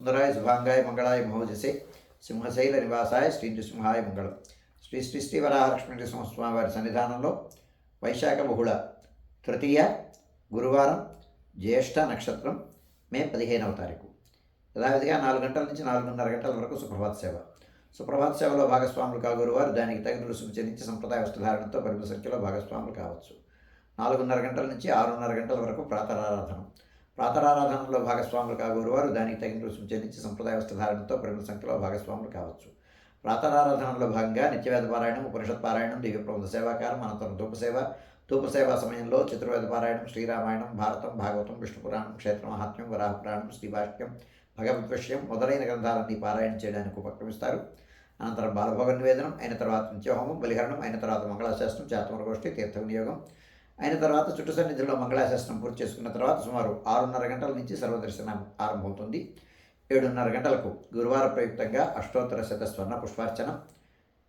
సుందరాయ శుభాంగాయ మంగళాయ మహోజసే సింహశైల నివాసాయ శ్రీ నృసింహాయ మంగళం. శ్రీ శ్రీ శ్రీ వరాహలక్ష్మీ నృసింహస్వామి వారి సన్నిధానంలో వైశాఖ బహుళ తృతీయ గురువారం జ్యేష్ఠ నక్షత్రం మే పదిహేనవ తారీఖు. యథావిధిగా నాలుగు గంటల నుంచి నాలుగున్నర గంటల వరకు సుప్రభాత సేవ. సుప్రభాత సేవలో భాగస్వాములు కాగురువారు దానికి తగిన రుసుము చెల్లించి సంప్రదాయ వస్త్రధారణతో పరిమిత సంఖ్యలో భాగస్వాములు కావచ్చు. నాలుగున్నర గంటల నుంచి ఆరున్నర గంటల వరకు ప్రాతరారాధనం. ప్రాతరారాధనలో భాగస్వాములు కాగోరువారు దానికి తగిన రుసుము చెల్లించి సంప్రదాయ వస్త్రధారణతో పరిమిత సంఖ్యలో భాగస్వాములు కావచ్చు. ప్రాతరారాధనలో భాగంగా నిత్యవేద పారాయణం ఉపనిషత్ పారాయణం దివ్య ప్రబంధ సేవాకారం అనంతరం ధూపసేవ ధూపసేవ సమయంలో చతుర్వేద పారాయణం శ్రీరామాయణం భారతం భాగవతం విష్ణు పురాణం క్షేత్ర మహాత్మ్యం వరాహపురాణం శ్రీభాష్యం భగవద్విషయం మొదలైన గ్రంథాలన్నీ పారాయణ చేయడానికి ఉపక్రమిస్తారు. అనంతరం బాలభోగ నివేదనం అయిన తర్వాత నిత్యహోమం బలిహరణం అయిన తర్వాత మంగళాశాస్త్రం చాతమర గోష్ఠి తీర్థ వినియోగం అయిన తర్వాత చుట్టు సన్నిధిలో మంగళాశాసనం పూర్తి చేసుకున్న తర్వాత సుమారు ఆరున్నర గంటల నుంచి సర్వదర్శనం ఆరంభమవుతుంది. ఏడున్నర గంటలకు గురువార ప్రయుక్తంగా అష్టోత్తర శత స్వర్ణ పుష్పార్చన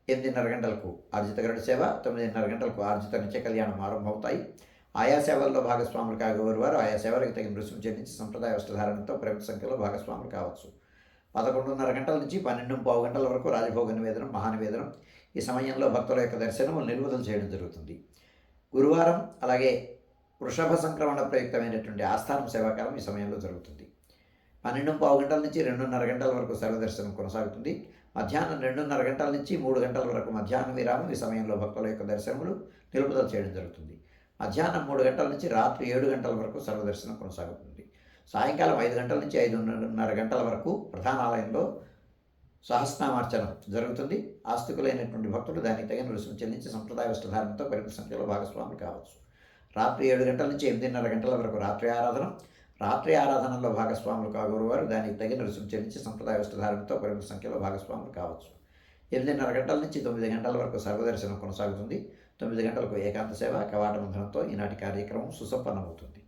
ఎనిమిదిన్నర గంటలకు ఆర్జితగరుడు సేవ తొమ్మిదిన్నర గంటలకు ఆర్జిత నిత్య కళ్యాణం ఆరంభమవుతాయి. ఆయా సేవల్లో భాగస్వాములు కాగోరువారు ఆయా సేవలకు తగిన రుసుము చెల్లించి సంప్రదాయ వస్త్రధారణతో ప్రముఖ సంఖ్యలో భాగస్వాములు కావచ్చు. పదకొండున్నర గంటల నుంచి పన్నెండు పావు గంటల వరకు రాజభోగ నివేదనం మహానివేదనం ఈ సమయంలో భక్తుల యొక్క దర్శనం నిలువదలు చేయడం జరుగుతుంది. గురువారం అలాగే వృషభ సంక్రమణ ప్రయుక్తమైనటువంటి ఆస్థానం సేవాకాలం ఈ సమయంలో జరుగుతుంది. పన్నెండు పావు గంటల నుంచి రెండున్నర గంటల వరకు సర్వదర్శనం కొనసాగుతుంది. మధ్యాహ్నం రెండున్నర గంటల నుంచి మూడు గంటల వరకు మధ్యాహ్నం విరామం ఈ సమయంలో భక్తుల యొక్క దర్శనములు నిలుపుదల చేయడం జరుగుతుంది. మధ్యాహ్నం మూడు గంటల నుంచి రాత్రి ఏడు గంటల వరకు సర్వదర్శనం కొనసాగుతుంది. సాయంకాలం ఐదు గంటల నుంచి ఐదున్నర గంటల వరకు ప్రధాన ఆలయంలో సహస్నామార్చనం జరుగుతుంది. ఆస్తికులైనటువంటి భక్తులు దానికి తగిన రుసుము చెల్లించి సంప్రదాయ వస్త్రధారణతో పరిమిత సంఖ్యలో భాగస్వామి కావచ్చు. రాత్రి ఏడు గంటల నుంచి ఎనిమిదిన్నర గంటల వరకు రాత్రి ఆరాధన. రాత్రి ఆరాధనలో భాగస్వాములు కాగోరువారు దానికి తగిన రుసుము చెల్లించి సంప్రదాయ వస్త్రధారణతో పరిమిత సంఖ్యలో భాగస్వాములు కావచ్చు. ఎనిమిదిన్నర గంటల నుంచి తొమ్మిది గంటల వరకు సర్వదర్శనం కొనసాగుతుంది. తొమ్మిది గంటలకు ఏకాంత సేవ కవాట బంధనంతో ఈనాటి కార్యక్రమం సుసంపన్నమవుతుంది.